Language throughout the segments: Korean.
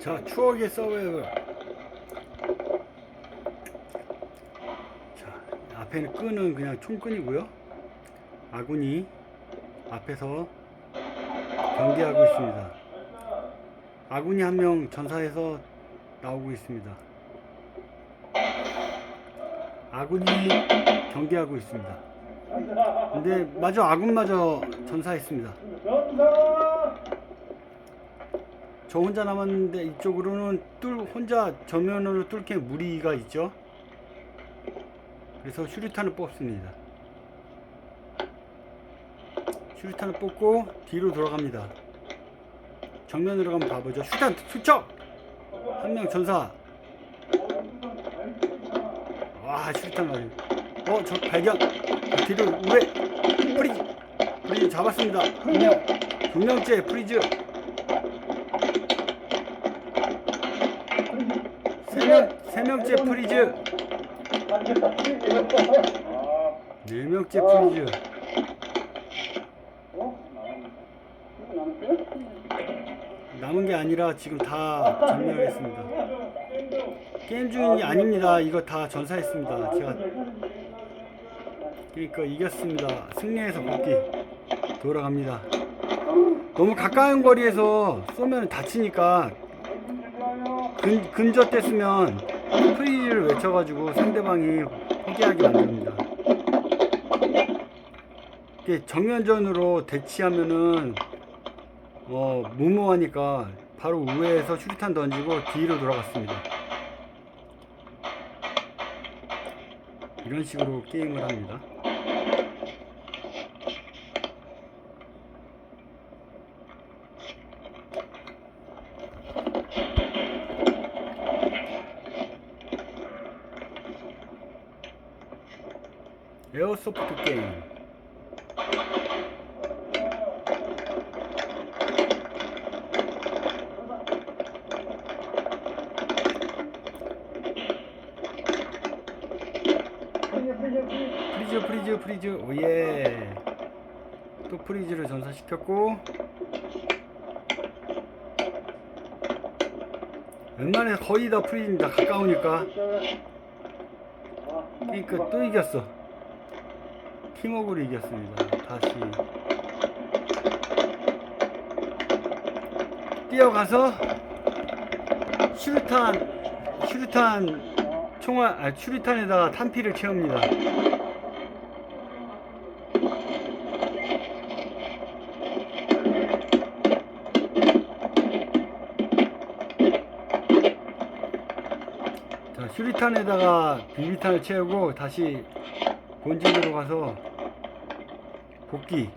자, 추억의 서바이벌. 자, 앞에는 끈은 그냥 총끈이고요. 아군이 앞에서 경계하고 있습니다. 아군이 한 명 전사해서 나오고 있습니다. 아군이 경계하고 있습니다. 근데 마저 아군마저 전사했습니다. 저 혼자 남았는데 이쪽으로는 뚫 혼자 정면으로 뚫게 무리가 있죠. 그래서 슈리탄을 뽑습니다. 슈리탄을 뽑고 뒤로 돌아갑니다. 정면으로 가면 바보죠. 슈탄 투척 한 명 전사. 와 슈리탄 맞은. 어저 발견. 뒤로 우회 프리즈 프리즈 잡았습니다. 두 명. 두 명째 프리즈. 세 명째 프리즈. 네 명째 프리즈. 남은 게 아니라 지금 다 전멸했습니다. 게임 중이 아닙니다. 이거 다 전사했습니다. 제가 그러니까 이겼습니다. 승리해서 복귀 돌아갑니다. 너무 가까운 거리에서 쏘면 다치니까 근, 근접됐으면 프리즈를 외쳐가지고 상대방이 포기하게 만듭니다. 정면전으로 대치하면은 어, 무모하니까 바로 우회해서 슈리탄 던지고 뒤로 돌아갔습니다. 이런 식으로 게임을 합니다. 에어소프트 게임. 프리즈 프리즈 프리즈. 오예. 또 프리즈를 전사시켰고. 웬만해 거의 다 프리즈입니다 가까우니까. 그러니까 또 이겼어 팀워크로 이겼습니다. 다시 뛰어가서 슈루탄 슈루탄 총알 아 슈루탄에다가 탄피를 채웁니다. 자, 슈리탄에다가 비비탄을 채우고 다시 본진으로 가서 복귀.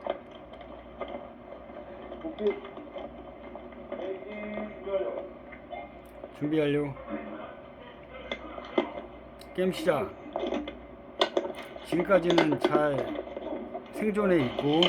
준비 완료. 게임 시작. 지금까지는 잘 생존해 있고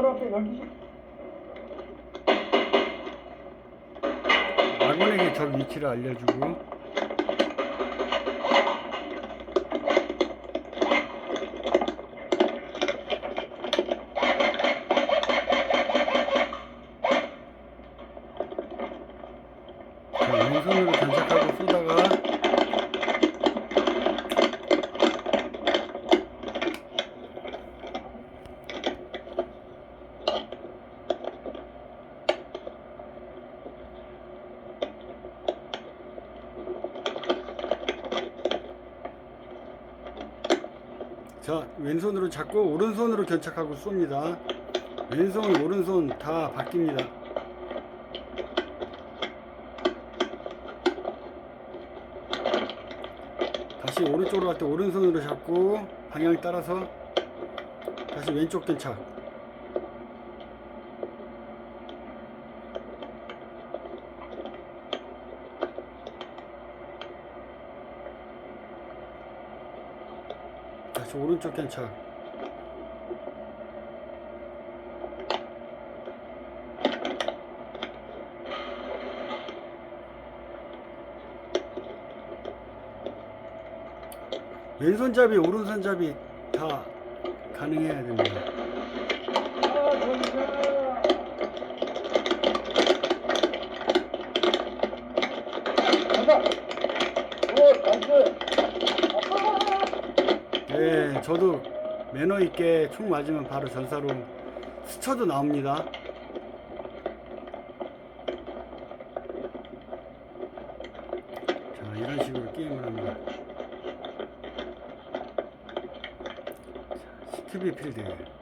바로 앞에, 바로 앞에, 12시. 아군에게 적 위치를 알려주고 자, 왼손으로 단착하고 쏘다가 자 왼손으로 잡고 오른손으로 견착하고 쏩니다 왼손 오른손 다 바뀝니다 다시 오른쪽으로 갈 때 오른손으로 잡고 방향 따라서 다시 왼쪽 견착. 다시 오른쪽 견착. 왼손잡이, 오른손잡이 다 가능해야 됩니다. 아. 오, 나이스. 네, 저도 매너 있게 총 맞으면 바로 전사로 스쳐도 나옵니다. 자, 이런 식으로 게임을 합니다. 자, 스티비 필드.